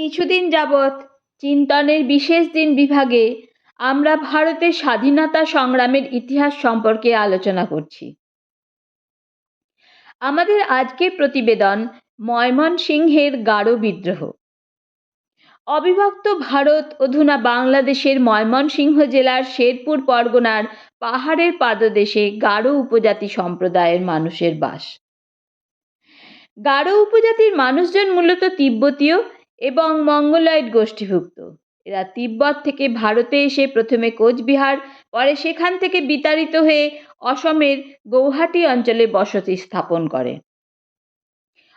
কিছুদিন যাবৎ চিন্তনের বিশেষ দিন বিভাগে আমরা ভারতের স্বাধীনতা সংগ্রামের ইতিহাস সম্পর্কে আলোচনা করছি। আমাদের আজকের প্রতিবেদন ময়মনসিংহের গারো বিদ্রোহ। অবিভক্ত ভারত অধুনা বাংলাদেশের ময়মনসিংহ জেলার শেরপুর পরগনার পাহাড়ের পাদদেশে গারো উপজাতি সম্প্রদায়ের মানুষের বাস। গারো উপজাতির মানুষজন মূলত তিব্বতীয় এবং মঙ্গলয়েড গোষ্ঠীভুক্ত। এরা তিব্বত থেকে ভারতে এসে প্রথমে কোচবিহার, পরে সেখান থেকে বিতাড়িত হয়ে অসমের গৌহাটি অঞ্চলে বসতি স্থাপন করে।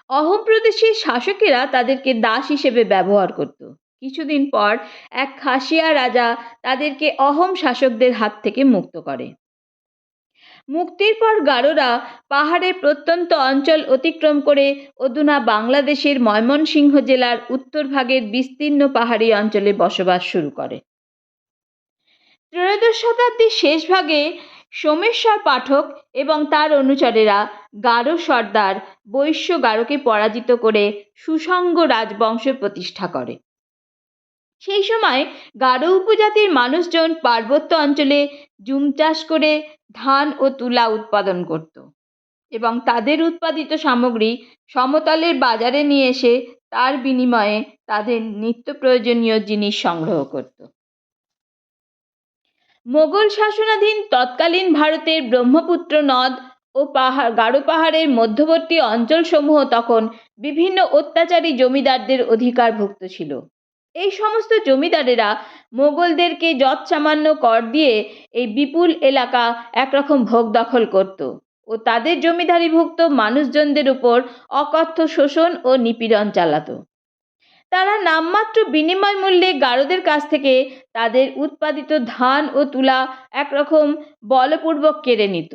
অহোম প্রদেশের শাসকেরা তাদেরকে দাস হিসেবে ব্যবহার করত। কিছুদিন পর এক খাসিয়া রাজা তাদেরকে অহোম শাসকদের হাত থেকে মুক্ত করে। মুক্তির পর গারোরা পাহাড়ের প্রত্যন্ত অঞ্চল অতিক্রম করে অধুনা বাংলাদেশের ময়মনসিংহ জেলার উত্তর ভাগের বিস্তীর্ণ পাহাড়ি অঞ্চলে বসবাস শুরু করে। ত্রয়োদশ শতাব্দীর শেষ ভাগে সোমেশ্বর পাঠক এবং তার অনুচরেরা গারো সর্দার বৈশ্য গারোকে পরাজিত করে সুসঙ্গ রাজবংশ প্রতিষ্ঠা করে। সেই সময় গারো উপজাতির মানুষজন পার্বত্য অঞ্চলে জুম চাষ করে ধান ও তুলা উৎপাদন করত এবং তাদের উৎপাদিত সামগ্রী সমতলের বাজারে নিয়ে এসে তার বিনিময়ে তাদের নিত্য প্রয়োজনীয় জিনিস সংগ্রহ করত। মোগল শাসনাধীন তৎকালীন ভারতের ব্রহ্মপুত্র নদ ও পাহাড়, গারো পাহাড়ের মধ্যবর্তী অঞ্চলসমূহ তখন বিভিন্ন অত্যাচারী জমিদারদের অধিকারভুক্ত ছিল। এই সমস্ত জমিদারেরা মোগলদেরকে যৎসামান্য কর দিয়ে এই বিপুল এলাকা একরকম ভোগ দখল করত ও তাদের জমিদারিভুক্ত মানুষজনদের উপর অকথ্য শোষণ ও নিপীড়ন চালাতো। তারা নামমাত্র বিনিময় মূল্যে গারোদের কাছ থেকে তাদের উৎপাদিত ধান ও তুলা একরকম বলপূর্বক কেড়ে নিত।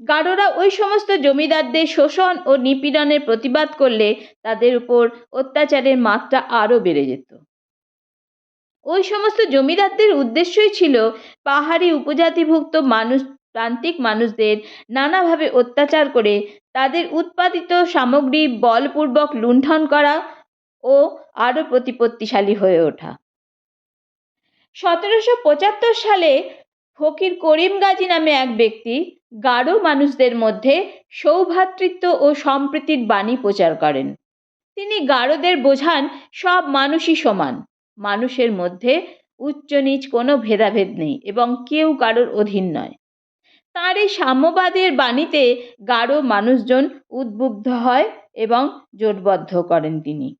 গারোরা ওই সমস্ত জমিদারদের শোষণ ও নিপীড়নের প্রতিবাদ করলে তাদের উপর অত্যাচারের মাত্রা আরও বেড়ে যেত। ওই সমস্ত জমিদারদের উদ্দেশ্যই ছিল পাহাড়ি উপজাতিভুক্ত মানুষ, প্রান্তিক মানুষদের নানাভাবে অত্যাচার করে তাদের উৎপাদিত সামগ্রী বলপূর্বক লুণ্ঠন করা ও আরও প্রতিপত্তিশালী হয়ে ওঠা। সতেরোশো পঁচাত্তর সালে ফকির করিম গাজী নামে এক ব্যক্তি গারো মানুষদের মধ্যে সৌভ্রাতৃত্ব ও সম্প্রীতির বাণী প্রচার করেন। তিনি গারোদের বোঝান সব মানুষই সমান। মানুষের মধ্যে উচ্চ নিচ কোনো ভেদাভেদ নেই এবং কেউ কারোর অধীন নয়। তাঁর এই সাম্যবাদের বাণীতে গাঢ় মানুষজন উদ্বুদ্ধ হয় এবং জোটবদ্ধ করেন তিনি।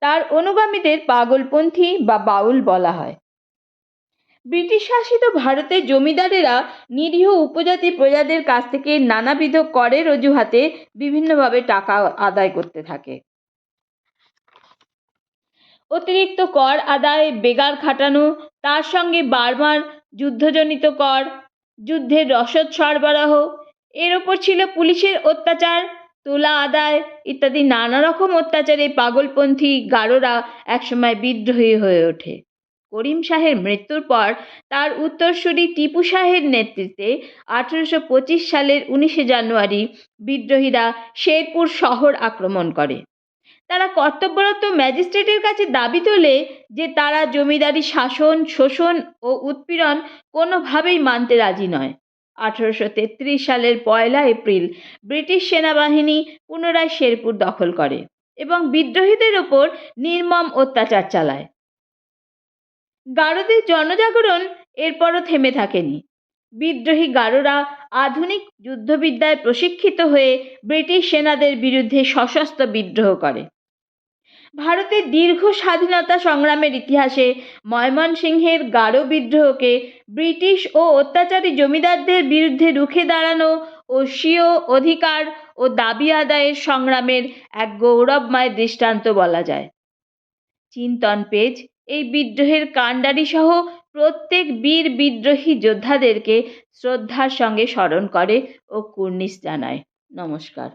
তার অনুগামীদের পাগলপন্থী বা বাউল বলা হয়। ব্রিটিশ শাসিত ভারতের জমিদারেরা নিরীহ উপজাতি প্রজাদের কাছ থেকে নানাবিধ করের অজুহাতে বিভিন্নভাবে টাকা আদায় করতে থাকে। অতিরিক্ত কর আদায় বেগার খাটানো, তার সঙ্গে বারবার যুদ্ধজনিত কর, যুদ্ধের রসদ সরবরাহ, এর ওপর ছিল পুলিশের অত্যাচার, তোলা আদায় ইত্যাদি নানা রকম অত্যাচারে পাগলপন্থী গারোরা একসময় বিদ্রোহী হয়ে ওঠে। করিম শাহের মৃত্যুর পর তার উত্তরসূরি টিপু শাহের নেতৃত্বে আঠেরোশো পঁচিশ সালের উনিশে জানুয়ারি বিদ্রোহীরা শেরপুর শহর আক্রমণ করে। তারা কর্তব্যরত ম্যাজিস্ট্রেটের কাছে দাবি তোলে যে তারা জমিদারি শাসন, শোষণ ও উৎপীড়ন কোনোভাবেই মানতে রাজি নয়। আঠেরোশো তেত্রিশ সালের পয়লা এপ্রিল ব্রিটিশ সেনাবাহিনী পুনরায় শেরপুর দখল করে এবং বিদ্রোহীদের ওপর নির্মম অত্যাচার চালায়। গারোদের জনজাগরণ এরপরও থেমে থাকেনি। বিদ্রোহী গারোরা আধুনিক যুদ্ধবিদ্যায় প্রশিক্ষিত হয়ে ব্রিটিশ সেনাদের বিরুদ্ধে সশস্ত্র বিদ্রোহ করে। ভারতের দীর্ঘ স্বাধীনতা সংগ্রামের ইতিহাসে ময়মনসিংহের গারো বিদ্রোহকে ব্রিটিশ ও অত্যাচারী জমিদারদের বিরুদ্ধে রুখে দাঁড়ানো ও স্বীয় অধিকার ও দাবি আদায়ের সংগ্রামের এক গৌরবময় দৃষ্টান্ত বলা যায়। চিন্তন পেজ, এই বিদ্রোহের কাণ্ডারি সহ প্রত্যেক বীর বিদ্রোহী যোদ্ধাদেরকে শ্রদ্ধার সঙ্গে স্মরণ করে ও কুর্নিশ জানায়। নমস্কার।